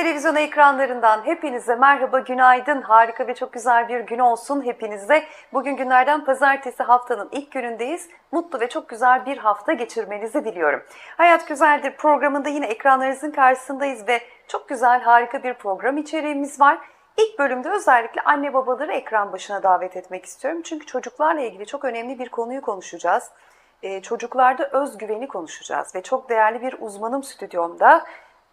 Televizyon ekranlarından hepinize merhaba, günaydın. Harika ve çok güzel bir gün olsun hepinize. Bugün günlerden pazartesi haftanın ilk günündeyiz. Mutlu ve çok güzel bir hafta geçirmenizi diliyorum. Hayat Güzeldir programında yine ekranlarınızın karşısındayız ve çok güzel, harika bir program içeriğimiz var. İlk bölümde özellikle anne babaları ekran başına davet etmek istiyorum. Çünkü çocuklarla ilgili çok önemli bir konuyu konuşacağız. Ee, çocuklarda özgüveni konuşacağız ve çok değerli bir uzmanım stüdyomda.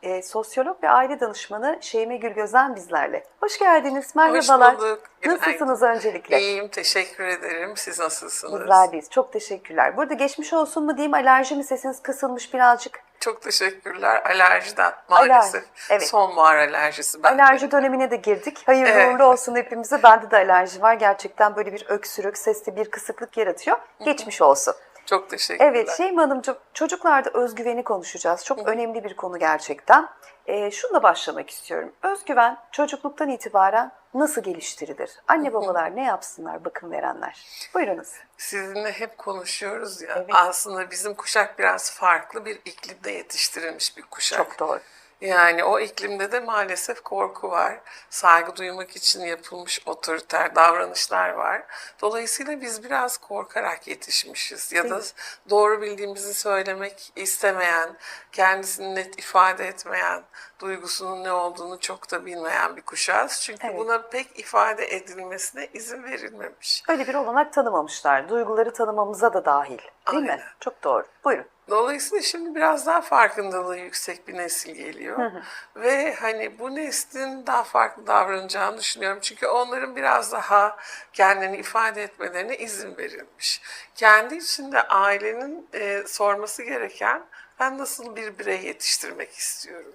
Ee, sosyolog ve aile danışmanı Şeyme Gülgözen bizlerle. Hoş geldiniz, merhabalar. Hoş bulduk. Günaydın. Nasılsınız öncelikle? İyiyim, teşekkür ederim. Siz nasılsınız? Bizler deyiz. Çok teşekkürler. Burada geçmiş olsun mu diyeyim, alerji mi sesiniz kısılmış birazcık? Çok teşekkürler. Alerjiden maalesef. evet. Sonbahar alerjisi bende. Alerji dönemine de girdik. Hayırlı Evet. uğurlu olsun hepimize. Bende de alerji var. Gerçekten böyle bir öksürük, seste bir kısıklık yaratıyor. Geçmiş olsun. Çok teşekkürler. Evet Şeyma Hanımcığım çocuklarda özgüveni konuşacağız. Çok önemli bir konu gerçekten. Ee, şununla başlamak istiyorum. Özgüven çocukluktan itibaren nasıl geliştirilir? Anne babalar ne yapsınlar bakım verenler? Buyurunuz. Sizinle hep konuşuyoruz ya. Evet. Aslında bizim kuşak biraz farklı bir iklimde yetiştirilmiş bir kuşak. Çok doğru. Yani o iklimde de maalesef korku var. Saygı duymak için yapılmış otoriter davranışlar var. Dolayısıyla biz biraz korkarak yetişmişiz. Ya da doğru bildiğimizi söylemek istemeyen, kendisini net ifade etmeyen, duygusunun ne olduğunu çok da bilmeyen bir kuşağız. Çünkü Evet. buna pek ifade edilmesine izin verilmemiş. Öyle bir olanak tanımamışlar. Duyguları tanımamıza da dahil. Değil mi? Aynen. Çok doğru. Buyurun. Dolayısıyla şimdi biraz daha farkındalığı yüksek bir nesil geliyor. Ve hani bu neslin daha farklı davranacağını düşünüyorum. Çünkü onların biraz daha kendini ifade etmelerine izin verilmiş. Kendi içinde ailenin e, sorması gereken ben nasıl bir birey yetiştirmek istiyorum.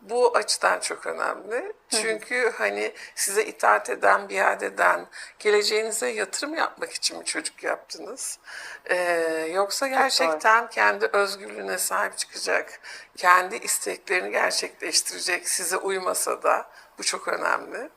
Bu açıdan çok önemli. Çünkü hani size itaat eden, biat eden, geleceğinize yatırım yapmak için mi çocuk yaptınız? Ee, yoksa gerçekten kendi özgürlüğüne sahip çıkacak, kendi isteklerini gerçekleştirecek, size uymasa da bu çok önemli.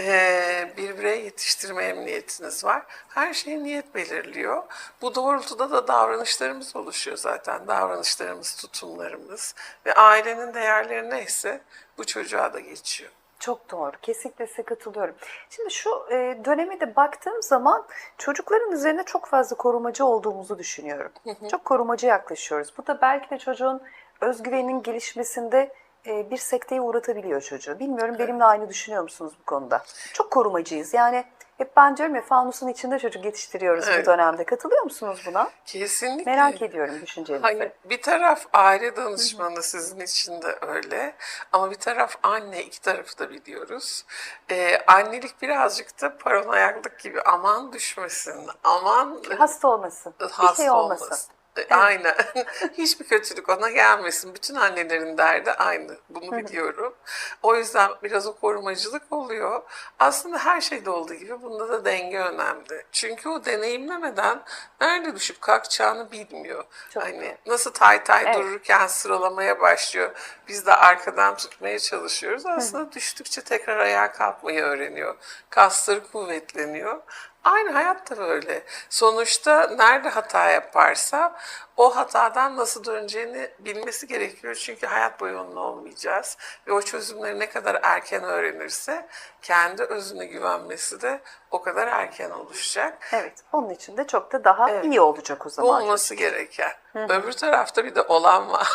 Ee, bir birey yetiştirmeye mi niyetiniz var? Her şey niyet belirliyor. Bu doğrultuda da davranışlarımız oluşuyor zaten. Davranışlarımız, tutumlarımız ve ailenin değerleri neyse bu çocuğa da geçiyor. Çok doğru. Kesinlikle size katılıyorum. Şimdi şu e, döneme de baktığım zaman çocukların üzerine çok fazla korumacı olduğumuzu düşünüyorum. Çok korumacı yaklaşıyoruz. Bu da belki de çocuğun özgüveninin gelişmesinde e, bir sekteye uğratabiliyor çocuğu. Bilmiyorum benimle aynı düşünüyor musunuz bu konuda? Çok korumacıyız. Yani hep ben diyorum ya fanusun içinde çocuk yetiştiriyoruz bu Evet. dönemde. Katılıyor musunuz buna? Kesinlikle. Merak ediyorum düşüncenizi. Hani bir taraf aile danışmanı sizin için de öyle ama bir taraf anne iki tarafı da biliyoruz. Ee, annelik birazcık da paranoyaklık gibi aman düşmesin, aman Hasta olmasın. bir hasta şey olmasın. olmasın. E, Aynen. Hiçbir kötülük ona gelmesin. Bütün annelerin derdi aynı. Bunu biliyorum. O yüzden biraz o korumacılık oluyor. Aslında her şeyde olduğu gibi bunda da denge önemli. Çünkü o deneyimlemeden nerede düşüp kalkacağını bilmiyor. Çok hani nasıl tay tay Evet. dururken sıralamaya başlıyor. Biz de arkadan tutmaya çalışıyoruz. Aslında düştükçe tekrar ayağa kalkmayı öğreniyor. Kasları kuvvetleniyor. Aynı hayat da böyle. Sonuçta nerede hata yaparsa o hatadan nasıl döneceğini bilmesi gerekiyor. Çünkü hayat boyu onunla olmayacağız. Ve o çözümleri ne kadar erken öğrenirse kendi özüne güvenmesi de o kadar erken oluşacak. Evet. Onun için de çok da daha Evet. iyi olacak o Bu zaman. olması gereken. Öbür tarafta bir de olan var.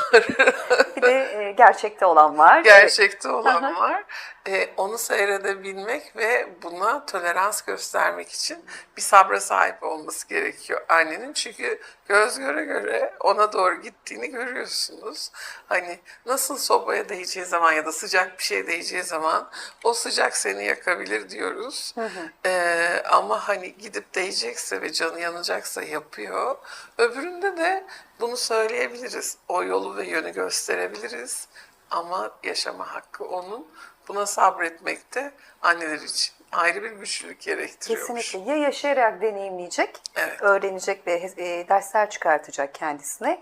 Bir de e, gerçekte olan var. gerçekte olan var. Ee, onu seyredebilmek ve buna tolerans göstermek için bir sabra sahip olması gerekiyor annenin. Çünkü göz göre göre ona doğru gittiğini görüyorsunuz. Hani nasıl sobaya değeceği zaman ya da sıcak bir şey değeceği zaman o sıcak seni yakabilir diyoruz. Ee, ama hani gidip değecekse ve canı yanacaksa yapıyor. Öbüründe de bunu söyleyebiliriz. O yolu ve yönü gösterebiliriz. Ama yaşama hakkı onun. Buna sabretmek de anneler için ayrı bir güçlülük gerektiriyormuş. Kesinlikle. Ya yaşayarak deneyimleyecek, Evet. öğrenecek ve e, dersler çıkartacak kendisine.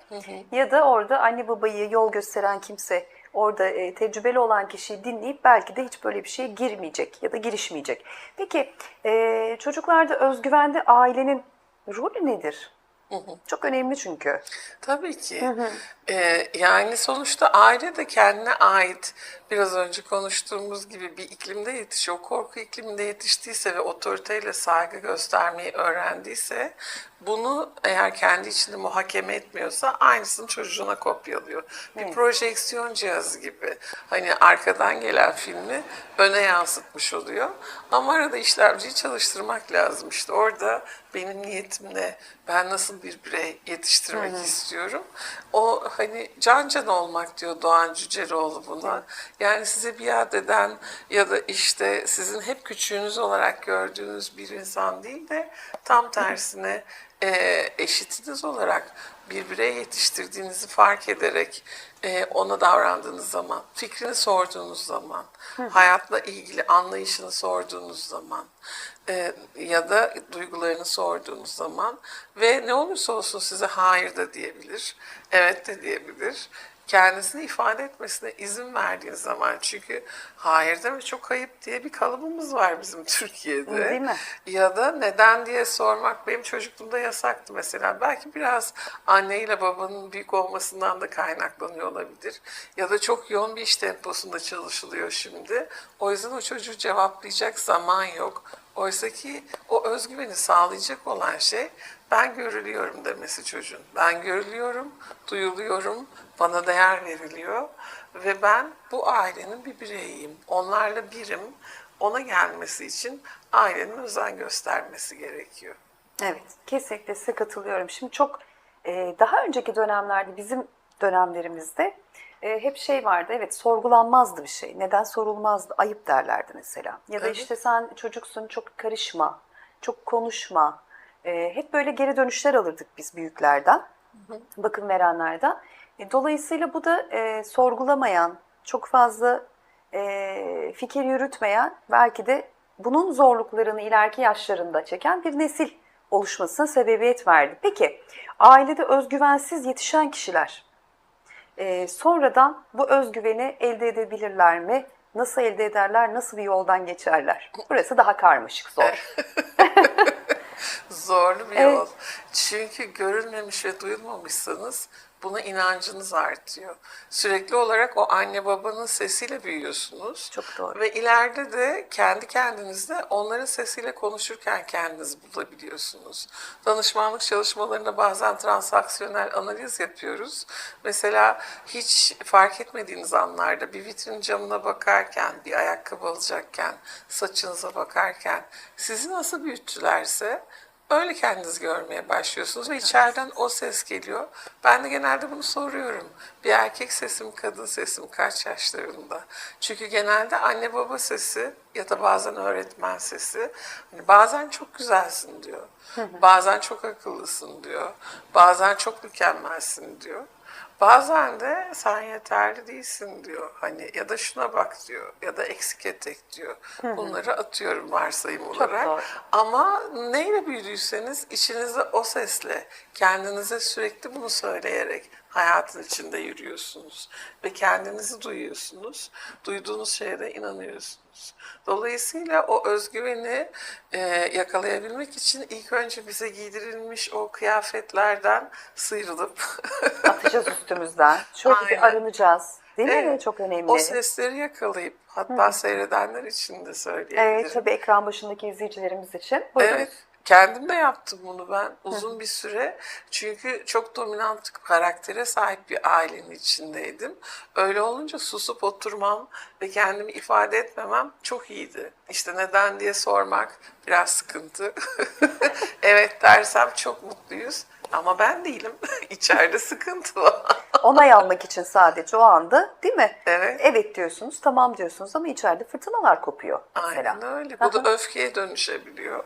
Ya da orada anne babayı yol gösteren kimse, orada e, tecrübeli olan kişiyi dinleyip belki de hiç böyle bir şeye girmeyecek ya da girişmeyecek. Peki e, çocuklarda özgüvende ailenin rolü nedir? Çok önemli çünkü. Tabii ki. Ee, yani sonuçta aile de kendine ait biraz önce konuştuğumuz gibi bir iklimde yetişiyor. O korku ikliminde yetiştiyse ve otoriteyle saygı göstermeyi öğrendiyse bunu eğer kendi içinde muhakeme etmiyorsa aynısını çocuğuna kopyalıyor. Bir projeksiyon cihazı gibi. Hani arkadan gelen filmi öne yansıtmış oluyor. Ama arada işlemciyi çalıştırmak lazım. İşte orada benim niyetim ne? Ben nasıl bir birey yetiştirmek istiyorum? O hani can can olmak diyor Doğan Cüceloğlu buna. Yani size biat eden ya da işte sizin hep küçüğünüz olarak gördüğünüz bir insan değil de tam tersine e, eşitiniz olarak bir birey yetiştirdiğinizi fark ederek e, ona davrandığınız zaman, fikrini sorduğunuz zaman, hayatla ilgili anlayışını sorduğunuz zaman e, ya da duygularını sorduğunuz zaman ve ne olursa olsun size hayır da diyebilir, evet de diyebilir kendisini ifade etmesine izin verdiğiniz zaman çünkü hayır deme çok ayıp diye bir kalıbımız var bizim Türkiye'de. Değil mi? Ya da neden diye sormak benim çocukluğumda yasaktı mesela. Belki biraz anneyle babanın büyük olmasından da kaynaklanıyor olabilir. Ya da çok yoğun bir iş temposunda çalışılıyor şimdi. O yüzden o çocuğu cevaplayacak zaman yok. Oysa ki o özgüveni sağlayacak olan şey ben görülüyorum demesi çocuğun. Ben görülüyorum, duyuluyorum, bana değer veriliyor ve ben bu ailenin bir bireyiyim. Onlarla birim. Ona gelmesi için ailenin özen göstermesi gerekiyor. Evet, kesinlikle size katılıyorum. Şimdi çok e, daha önceki dönemlerde bizim dönemlerimizde e, hep şey vardı. Evet, sorgulanmazdı bir şey. Neden sorulmazdı? Ayıp derlerdi mesela. Ya da Evet. işte sen çocuksun, çok karışma, çok konuşma. E, hep böyle geri dönüşler alırdık biz büyüklerden, bakım verenlerden. E, dolayısıyla bu da e, sorgulamayan, çok fazla e, fikir yürütmeyen, belki de bunun zorluklarını ileriki yaşlarında çeken bir nesil oluşmasına sebebiyet verdi. Peki, ailede özgüvensiz yetişen kişiler e, sonradan bu özgüveni elde edebilirler mi? Nasıl elde ederler? Nasıl bir yoldan geçerler? Burası daha karmaşık, zor. Zorlu bir Evet. yol. Çünkü görülmemiş ve duyulmamışsanız buna inancınız artıyor. Sürekli olarak o anne babanın sesiyle büyüyorsunuz. Çok doğru. Ve ileride de kendi kendinizde onların sesiyle konuşurken kendinizi bulabiliyorsunuz. Danışmanlık çalışmalarında bazen transaksiyonel analiz yapıyoruz. Mesela hiç fark etmediğiniz anlarda bir vitrin camına bakarken, bir ayakkabı alacakken, saçınıza bakarken sizi nasıl büyüttülerse Öyle kendiniz görmeye başlıyorsunuz ve içeriden o ses geliyor. Ben de genelde bunu soruyorum. Bir erkek sesim, kadın sesim kaç yaşlarında? Çünkü genelde anne baba sesi ya da bazen öğretmen sesi. Hani bazen çok güzelsin diyor. Bazen çok akıllısın diyor. Bazen çok mükemmelsin diyor. Bazen de sen yeterli değilsin diyor. Hani ya da şuna bak diyor. Ya da eksik etek diyor. Bunları atıyorum varsayım olarak. doğru. Ama neyle büyüdüyseniz içinizde o sesle kendinize sürekli bunu söyleyerek hayatın içinde yürüyorsunuz. Ve kendinizi duyuyorsunuz. Duyduğunuz şeye de inanıyorsunuz. Dolayısıyla o özgüveni e, yakalayabilmek için ilk önce bize giydirilmiş o kıyafetlerden sıyrılıp Atacağız üstümüzden. Şöyle Aynen. bir arınacağız. Değil mi? Evet. Çok önemli. o sesleri yakalayıp hatta seyredenler için de söyleyebilirim. Evet, tabii ekran başındaki izleyicilerimiz için. Buyurun. Evet. Kendim de yaptım bunu ben uzun bir süre. Çünkü çok dominant karaktere sahip bir ailenin içindeydim. Öyle olunca susup oturmam ve kendimi ifade etmemem çok iyiydi. İşte neden diye sormak biraz sıkıntı. evet dersem çok mutluyuz ama ben değilim. İçeride sıkıntı var. Onay almak için sadece o anda değil mi? Evet. Evet diyorsunuz, tamam diyorsunuz ama içeride fırtınalar kopuyor mesela. Aynen öyle. Bu da öfkeye dönüşebiliyor.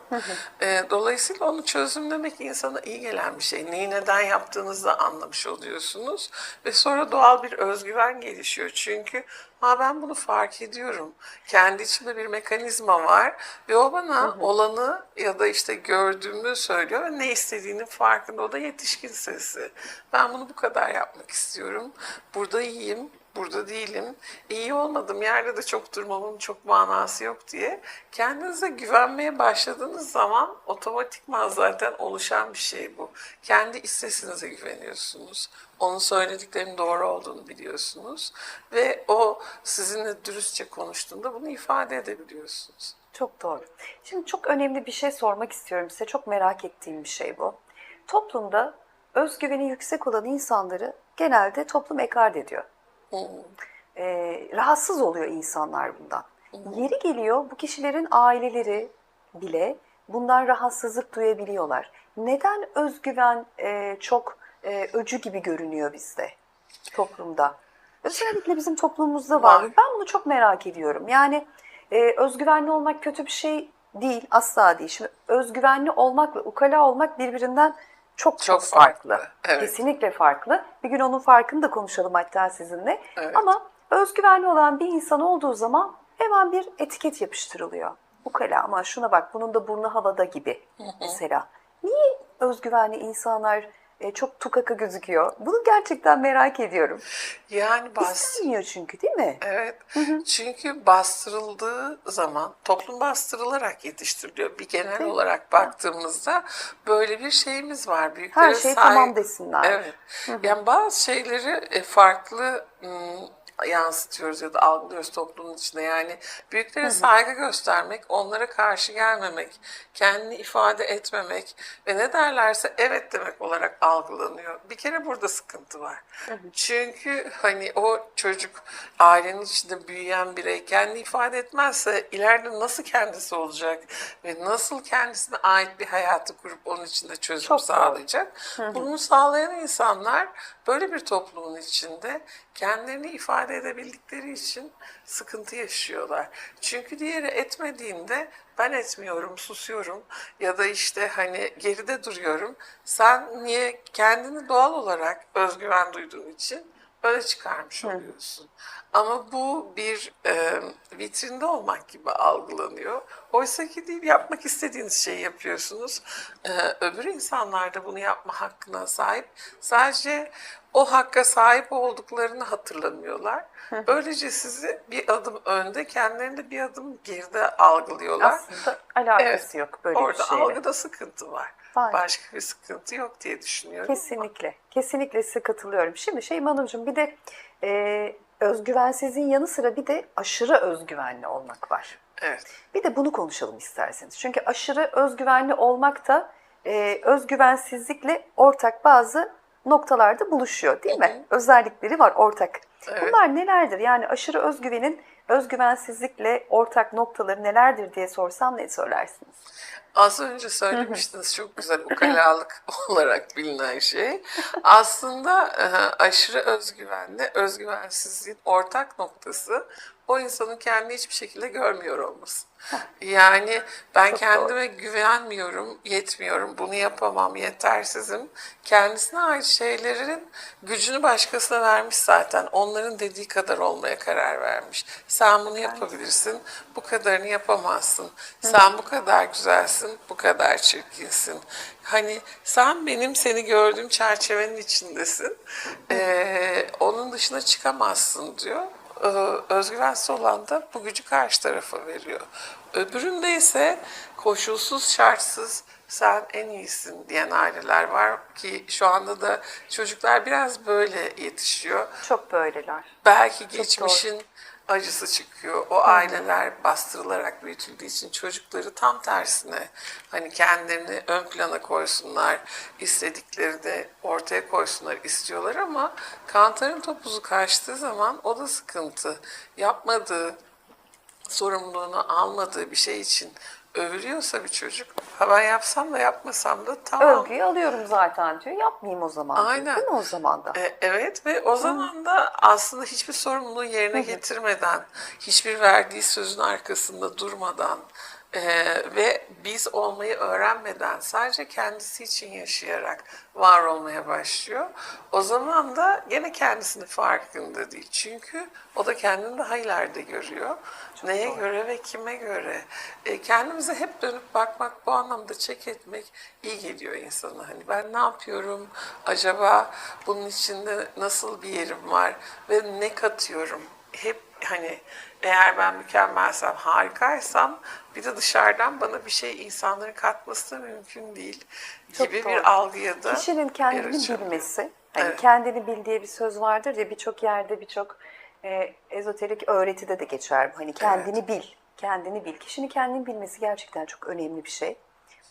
Ee, dolayısıyla onu çözümlemek insana iyi gelen bir şey. Neyi neden yaptığınızı anlamış oluyorsunuz. Ve sonra doğal bir özgüven gelişiyor. Çünkü ha ben bunu fark ediyorum. Kendi içimde bir mekanizma var ve o bana olanı ya da işte gördüğümü söylüyor ve ne istediğinin farkında. O da yetişkin sesi. Ben bunu bu kadar yapmak istiyorum. Burada iyiyim. Burada değilim, iyi olmadım yerde de çok durmamın çok manası yok diye kendinize güvenmeye başladığınız zaman otomatikman zaten oluşan bir şey bu. Kendi iç sesinize güveniyorsunuz. Onun söylediklerinin doğru olduğunu biliyorsunuz ve o sizinle dürüstçe konuştuğunda bunu ifade edebiliyorsunuz. Çok doğru. Şimdi çok önemli bir şey sormak istiyorum size. Çok merak ettiğim bir şey bu. Toplumda özgüveni yüksek olan insanları genelde toplum ekart ediyor. Ee, rahatsız oluyor insanlar bundan. Yeri geliyor bu kişilerin aileleri bile bundan rahatsızlık duyabiliyorlar. Neden özgüven e, çok e, öcü gibi görünüyor bizde toplumda? Özellikle bizim toplumumuzda var. Var. Ben bunu çok merak ediyorum. Yani e, özgüvenli olmak kötü bir şey değil, asla değil. Şimdi özgüvenli olmak ve ukala olmak birbirinden çok çok, Çok farklı. farklı, evet. Kesinlikle farklı. Bir gün onun farkını da konuşalım hatta sizinle. Evet. Ama özgüvenli olan bir insan olduğu zaman hemen bir etiket yapıştırılıyor. Ukala ama şuna bak bunun da burnu havada gibi mesela. Niye özgüvenli insanlar e, çok tukaka gözüküyor? Bunu gerçekten merak ediyorum. Yani bas, İstenmiyor çünkü değil mi? Evet. Çünkü bastırıldığı zaman toplum bastırılarak yetiştiriliyor. Bir genel Değil mi? olarak baktığımızda böyle bir şeyimiz var. Büyüklere Her şey saygı- tamam desinler. Evet. Yani bazı şeyleri e, farklı yansıtıyoruz ya da algılıyoruz toplumun içinde. Yani büyüklere saygı göstermek, onlara karşı gelmemek, kendini ifade etmemek ve ne derlerse evet demek olarak algılanıyor. Bir kere burada sıkıntı var. Çünkü hani o çocuk ailenin içinde büyüyen birey kendini ifade etmezse ileride nasıl kendisi olacak ve nasıl kendisine ait bir hayatı kurup onun içinde çözüm Çok sağlayacak? Bunu sağlayan insanlar böyle bir toplumun içinde kendilerini ifade edebildikleri için sıkıntı yaşıyorlar. Çünkü diğeri etmediğinde ben etmiyorum, susuyorum ya da işte hani geride duruyorum. Sen niye kendini doğal olarak özgüven duyduğun için öyle çıkarmış oluyorsun. Ama bu bir e, vitrinde olmak gibi algılanıyor. Oysa ki değil, yapmak istediğiniz şeyi yapıyorsunuz. E, öbür insanlar da bunu yapma hakkına sahip. Sadece o hakka sahip olduklarını hatırlamıyorlar. Böylece sizi bir adım önde, kendilerini de bir adım geride algılıyorlar. Aslında alakası Evet, yok böyle Orada bir şeyle. algıda sıkıntı var. Var. Başka bir sıkıntı yok diye düşünüyorum. Kesinlikle. Kesinlikle size katılıyorum. Şimdi Şeyma Hanımcığım bir de e, özgüvensizliğin yanı sıra bir de aşırı özgüvenli olmak var. Evet. Bir de bunu konuşalım isterseniz. Çünkü aşırı özgüvenli olmak da e, özgüvensizlikle ortak bazı noktalarda buluşuyor değil mi? Özellikleri var ortak. Evet. Bunlar nelerdir? Yani aşırı özgüvenin özgüvensizlikle ortak noktaları nelerdir diye sorsam ne söylersiniz? Az önce söylemiştiniz çok güzel ukalalık olarak bilinen şey. Aslında e, aşırı özgüvenle özgüvensizliğin ortak noktası o insanın kendini hiçbir şekilde görmüyor olması. Yani ben Çok kendime güvenmiyorum, yetmiyorum, bunu yapamam, yetersizim. Kendisine ait şeylerin gücünü başkasına vermiş zaten. Onların dediği kadar olmaya karar vermiş. Sen bunu yapabilirsin, bu kadarını yapamazsın. Sen bu kadar güzelsin, bu kadar çirkinsin. Hani sen benim seni gördüğüm çerçevenin içindesin. Ee, onun dışına çıkamazsın diyor. Ee, özgüvensiz olan da bu gücü karşı tarafa veriyor. Öbüründe ise koşulsuz, şartsız sen en iyisin diyen aileler var ki şu anda da çocuklar biraz böyle yetişiyor. Çok böyleler. Belki geçmişin acısı çıkıyor. O aileler bastırılarak büyütüldüğü için çocukları tam tersine hani kendilerini ön plana koysunlar, istedikleri de ortaya koysunlar istiyorlar ama kantarın topuzu kaçtığı zaman o da sıkıntı. Yapmadığı, sorumluluğunu almadığı bir şey için övülüyorsa bir çocuk, ha ben yapsam da yapmasam da tamam. Övgüyü alıyorum zaten diyor. Yapmayayım o zaman. diyor. Aynen. Değil mi o zaman da? E, Evet ve o zaman da aslında hiçbir sorumluluğu yerine getirmeden, hiçbir verdiği sözün arkasında durmadan, Ee, ve biz olmayı öğrenmeden sadece kendisi için yaşayarak var olmaya başlıyor. O zaman da gene kendisini farkında değil. Çünkü o da kendini daha ileride görüyor. Neye göre ve kime göre. Ee, kendimize hep dönüp bakmak, bu anlamda çek etmek iyi geliyor insana. Hani ben ne yapıyorum? Acaba bunun içinde nasıl bir yerim var? Ve ne katıyorum? Hep hani eğer ben mükemmelsem, harikaysam bir de dışarıdan bana bir şey insanların katması mümkün değil Çok gibi doğru. bir algıya da Kişinin kendini bilmesi. Hani Evet. kendini bil diye bir söz vardır ya birçok yerde birçok e, ezoterik öğretide de geçer. Hani kendini bil. Kendini bil. Kişinin kendini bilmesi gerçekten çok önemli bir şey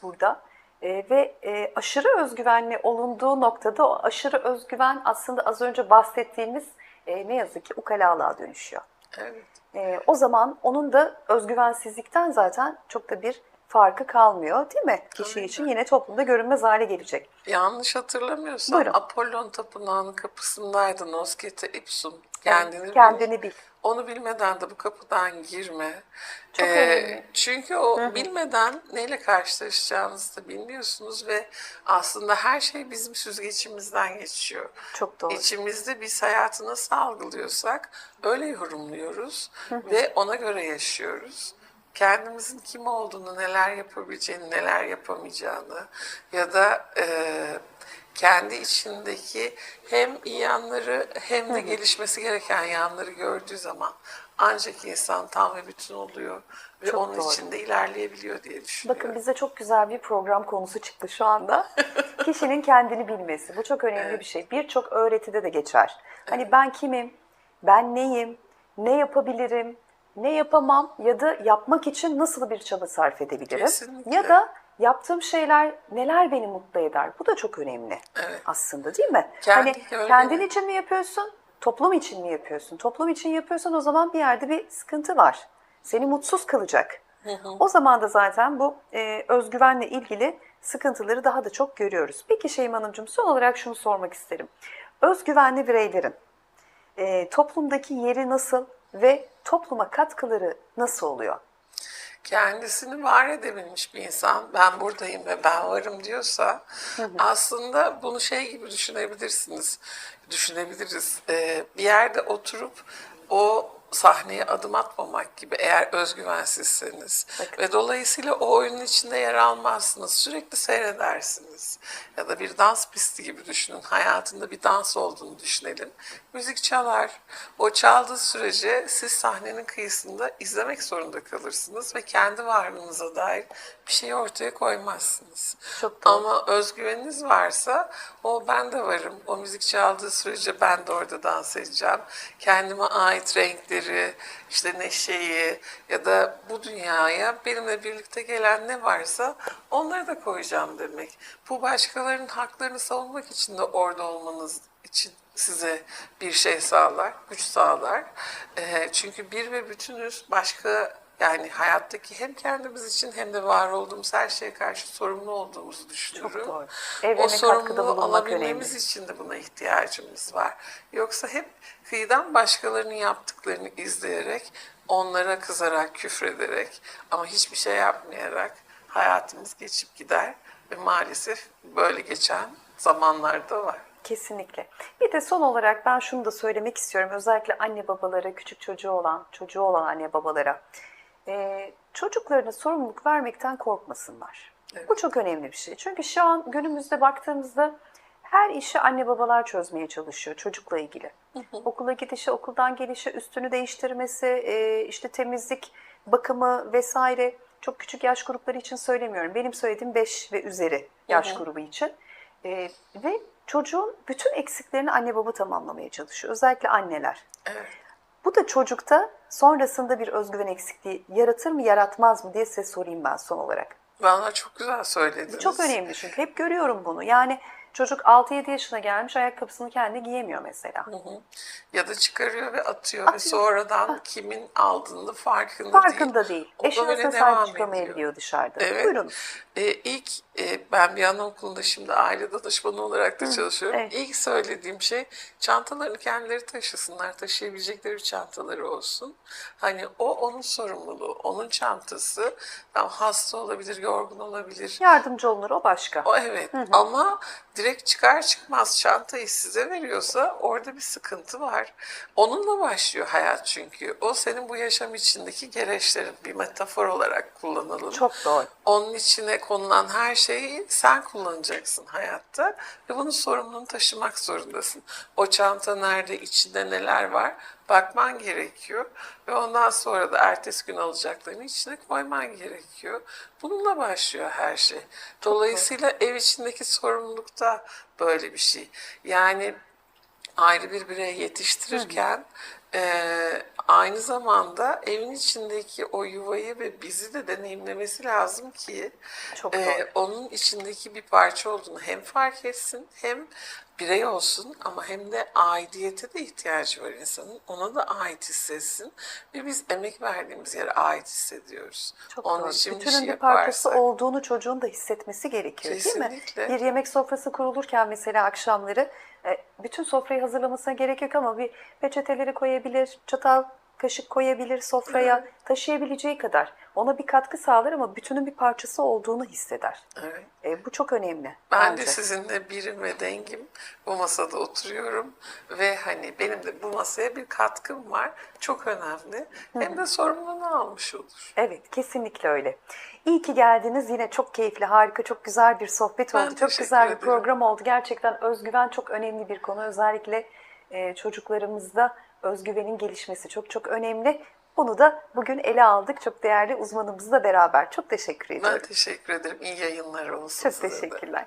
burada. E, ve e, aşırı özgüvenli olunduğu noktada o aşırı özgüven aslında az önce bahsettiğimiz e, ne yazık ki ukalalığa dönüşüyor. Evet. E, o zaman onun da özgüvensizlikten zaten çok da bir farkı kalmıyor değil mi? Kişi Tabii için ki. yine toplumda görünmez hale gelecek. Yanlış hatırlamıyorsam Buyurun. Apollon Tapınağı'nın kapısındaydı Noskete Ipsum. Kendini, bil. kendini bil. Onu bilmeden de bu kapıdan girme. Çok Ee, önemli. Çünkü o bilmeden neyle karşılaşacağınızı da bilmiyorsunuz ve aslında her şey bizim süzgeçimizden geçiyor. Çok doğru. İçimizde biz hayatı nasıl algılıyorsak öyle yorumluyoruz ve ona göre yaşıyoruz. Kendimizin kim olduğunu, neler yapabileceğini, neler yapamayacağını ya da e, kendi içindeki hem iyi yanları hem de gelişmesi gereken yanları gördüğü zaman ancak insan tam ve bütün oluyor ve Çok onun doğru. içinde ilerleyebiliyor diye düşünüyorum. Bakın bize çok güzel bir program konusu çıktı şu anda. Kişinin kendini bilmesi. Bu çok önemli bir şey. Birçok öğretide de geçer. Hani ben kimim? Ben neyim? Ne yapabilirim? Ne yapamam? Ya da yapmak için nasıl bir çaba sarf edebilirim? Kesinlikle. Ya da yaptığım şeyler neler beni mutlu eder? Bu da çok önemli. Evet. Aslında değil mi? Kendi hani kendin için mi yapıyorsun? Toplum için mi yapıyorsun? Toplum için yapıyorsan o zaman bir yerde bir sıkıntı var. Seni mutsuz kılacak. O zaman da zaten bu e, özgüvenle ilgili sıkıntıları daha da çok görüyoruz. Peki Şeyma Hanımcığım son olarak şunu sormak isterim. Özgüvenli bireylerin e, toplumdaki yeri nasıl ve topluma katkıları nasıl oluyor? kendisini var edebilmiş bir insan ben buradayım ve ben varım diyorsa aslında bunu şey gibi düşünebilirsiniz düşünebiliriz Ee, bir yerde oturup o sahneye adım atmamak gibi eğer özgüvensizseniz ve dolayısıyla o oyunun içinde yer almazsınız sürekli seyredersiniz ya da bir dans pisti gibi düşünün hayatında bir dans olduğunu düşünelim müzik çalar o çaldığı sürece siz sahnenin kıyısında izlemek zorunda kalırsınız ve kendi varlığınıza dair bir şey ortaya koymazsınız. Çok doğru. Ama özgüveniniz varsa o ben de varım. O müzik çaldığı sürece ben de orada dans edeceğim. Kendime ait renkleri, işte neşeyi ya da bu dünyaya benimle birlikte gelen ne varsa onları da koyacağım demek. Bu başkalarının haklarını savunmak için de orada olmanız için size bir şey sağlar, güç sağlar. Çünkü bir ve bütünüz başka yani hayattaki hem kendimiz için hem de var olduğumuz her şeye karşı sorumlu olduğumuzu düşünüyorum. Çok doğru. Evrene o sorumluluğu alabilmemiz önemli. için de buna ihtiyacımız var. Yoksa hep kıyıdan başkalarının yaptıklarını izleyerek, onlara kızarak, küfrederek ama hiçbir şey yapmayarak hayatımız geçip gider ve maalesef böyle geçen zamanlarda var. Kesinlikle. Bir de son olarak ben şunu da söylemek istiyorum. Özellikle anne babalara, küçük çocuğu olan, çocuğu olan anne babalara. Ee, çocuklarına sorumluluk vermekten korkmasınlar. Bu çok önemli bir şey. Çünkü şu an günümüzde baktığımızda her işi anne babalar çözmeye çalışıyor çocukla ilgili. Okula gidişi, okuldan gelişi, üstünü değiştirmesi, e, işte temizlik, bakımı vesaire. Çok küçük yaş grupları için söylemiyorum. Benim söylediğim 5 ve üzeri yaş grubu için. E, ve çocuğun bütün eksiklerini anne baba tamamlamaya çalışıyor. Özellikle anneler. Evet. Bu da çocukta sonrasında bir özgüven eksikliği yaratır mı yaratmaz mı diye size sorayım ben son olarak. Bana çok güzel söylediniz. Çok önemli çünkü hep görüyorum bunu. Yani Çocuk 6-7 yaşına gelmiş ayakkabısını kendi giyemiyor mesela. Ya da çıkarıyor ve atıyor, ve sonradan kimin aldığını farkında, değil. Farkında değil. Eşine sahip çıkamayabiliyor dışarıda. Evet. Buyurun. Ee, ilk e, ben bir anaokulunda şimdi aile danışmanı olarak da çalışıyorum. evet. İlk söylediğim şey çantalarını kendileri taşısınlar. Taşıyabilecekleri bir çantaları olsun. Hani o onun sorumluluğu, onun çantası. Tam hasta olabilir, yorgun olabilir. Yardımcı olunur o başka. O evet ama direkt çıkar çıkmaz çantayı size veriyorsa orada bir sıkıntı var. Onunla başlıyor hayat çünkü. O senin bu yaşam içindeki gereçlerin bir metafor olarak kullanalım. Çok doğru. Onun içine konulan her şeyi sen kullanacaksın hayatta ve bunun sorumluluğunu taşımak zorundasın. O çanta nerede, içinde neler var bakman gerekiyor ve ondan sonra da ertesi gün alacaklarını içine koyman gerekiyor. Bununla başlıyor her şey. Dolayısıyla ev içindeki sorumluluk da böyle bir şey. Yani ayrı bir birey yetiştirirken eee, aynı zamanda evin içindeki o yuvayı ve bizi de deneyimlemesi lazım ki Çok eee, onun içindeki bir parça olduğunu hem fark etsin hem birey olsun ama hem de aidiyete de ihtiyacı var insanın. Ona da ait hissetsin ve biz emek verdiğimiz yere ait hissediyoruz. Çok Onun doğru. için bir Bütünün şey bir parçası yaparsak- olduğunu çocuğun da hissetmesi gerekiyor değil mi? Kesinlikle. Bir yemek sofrası kurulurken mesela akşamları e, bütün sofrayı hazırlamasına gerek yok ama bir peçeteleri koyabilir, çatal, kaşık koyabilir sofraya taşıyabileceği kadar. Ona bir katkı sağlar ama bütünün bir parçası olduğunu hisseder. Evet. E, bu çok önemli. Ben bence. de sizinle birim ve dengim bu masada oturuyorum ve hani benim de bu masaya bir katkım var. Çok önemli. Hem de sorumluluğunu almış olur. Evet, kesinlikle öyle. İyi ki geldiniz. Yine çok keyifli, harika, çok güzel bir sohbet Ben oldu. Çok teşekkür güzel bir ederim. program oldu. Gerçekten özgüven çok önemli bir konu. Özellikle e, çocuklarımızda özgüvenin gelişmesi çok çok önemli. Bunu da bugün ele aldık. Çok değerli uzmanımızla beraber. Çok teşekkür ediyorum. Ben teşekkür ederim. İyi yayınlar olsun Çok size de. teşekkürler.